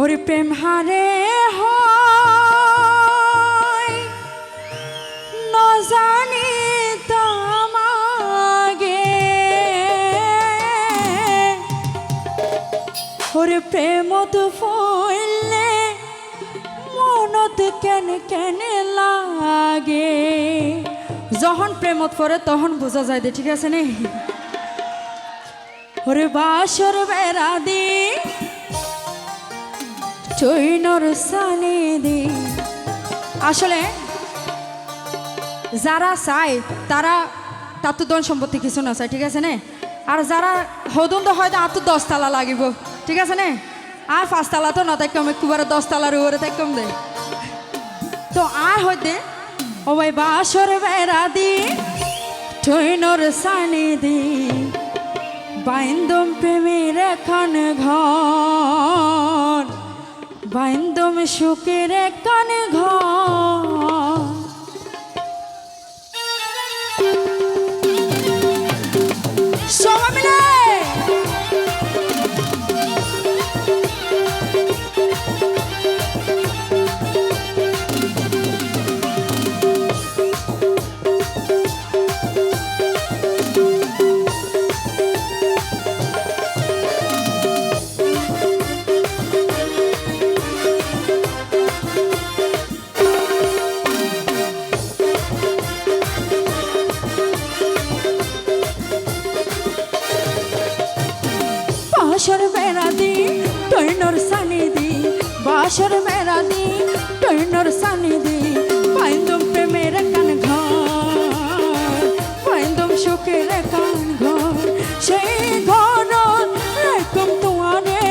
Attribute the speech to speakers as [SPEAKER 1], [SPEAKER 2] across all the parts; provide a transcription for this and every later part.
[SPEAKER 1] ওরে প্রেম হারে হয়। ন জানি তামাগে ওরে প্রেমত ফইলে মনত কেন কেন লাগে। যখন প্রেমত পড়ে তখন বোঝা যায় দে ঠিক আছে নে। ওরে বাসর বেড়া দি চৈনর সানি দি। আসলে যারা চায়, তারা তার তো ধন সম্পত্তি কিছু না চায় ঠিক আছে নে? আর যারা হদুন তো হয়তো তো দশতলা লাগিব, ঠিক আছে নে? আর পাঁচতলা তো না তাই কম একবারে দশতলার উপরে তাই কম দে। তো আর হইতে, ও ভাই বাসর বেড়া দি টৈনর সানি দি। বাইন্দম প্রেমের এখন ঘর। বাইন্দম সুখের কানে ঘর বাসর বেড়া দি টৈনর সানি দি পাইন্দম প্রেমের কান ঘর, পাইন্দম সুখের কান ঘর। সেই ঘর রেকম তোমারে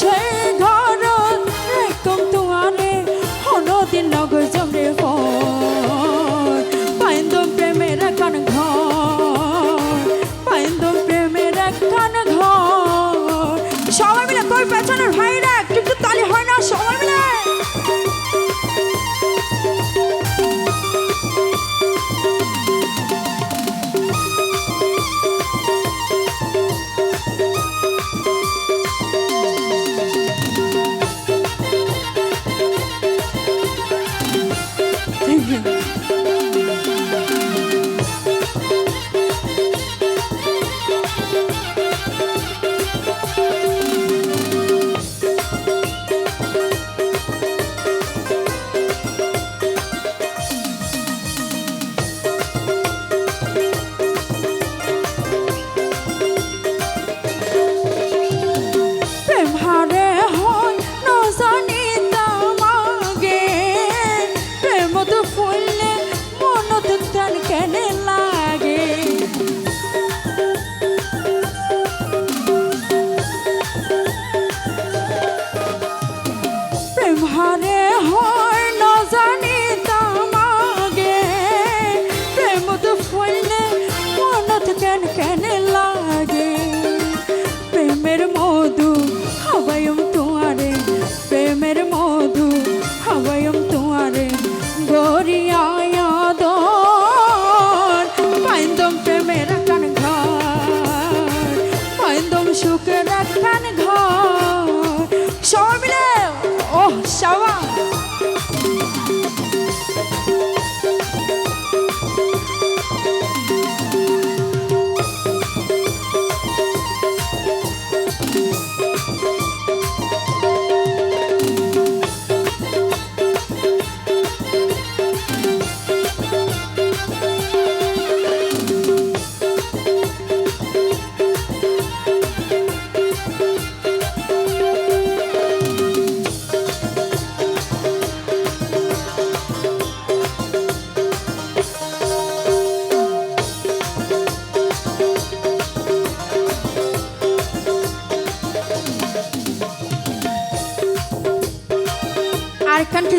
[SPEAKER 1] সেই ঘর রেকম তোমারে হনদিন নগর জমরে পাইন্দম প্রেমের কান ঘর, পাইন্দম প্রেমের কান ঘর। সবাই মিলে তোর পেছনের ভাইরা একটু একটু তালি হয় না, সবাই মিলে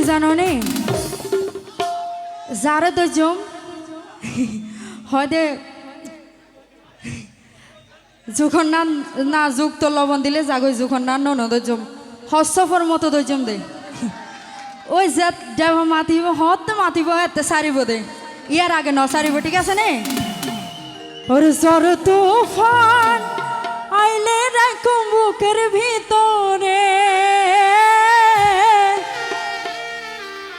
[SPEAKER 1] জানো নে যারা তো জম। হয়দে যখন না না যুক্ত লবণ দিলে জাগই যখন না ননদ জম। হস্তফর মতো দৈজম দে। ওই যে দেব মাতিব, হত মাতিব, এতে সারিব দে। ইয়ার আগে ন সারিব ঠিক আছে নে? ওরে জ্বর তুফান আইলে রাখুম বুকের ভিতরে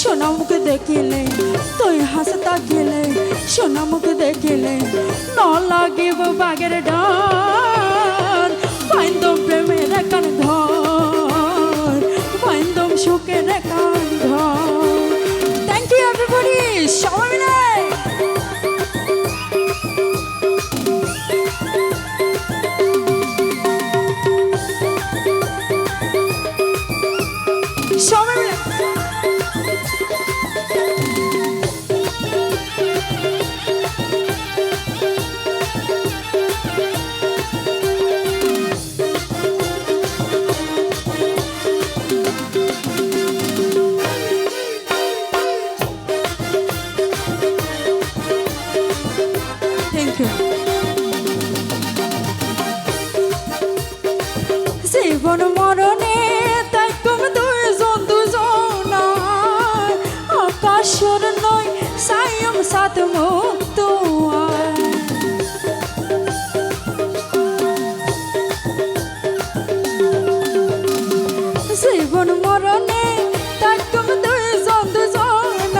[SPEAKER 1] সোনা দেখিলে, তুই হাসে তাকিলে সোনা মুখ দেখিলে, ন লাগিব বাগের ডান বাইন্দম প্রেমের কান ঘর বাইন্দম সুখের কান ঘর থ্যাংক ইউ এভরিবডি সবাই মিলে। সবাই জীবন মরণে তাই কম দুজন দুজন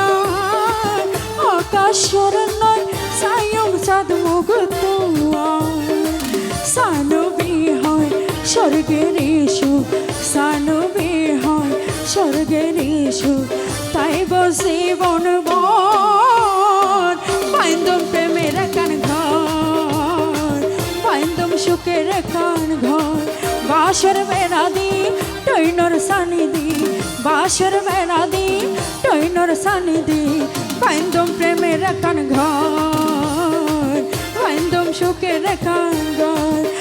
[SPEAKER 1] আকাশর নয় সায়ম সাত মুক্ত সানবী হয় স্বর্গের ইসু, সানবী হয় স্বর্গের ইসু। তাই জীবন বন, পাইন্দম প্রেমের কান ঘর, পাইন্দম সুখের কান ঘর। বাসর বেড়া টৈনর সানিধি বাসর বেড়াদি টৈনর সানি দি পাইন্দম প্রেমের কান ঘর, পাইন্দম সুখের কান ঘর।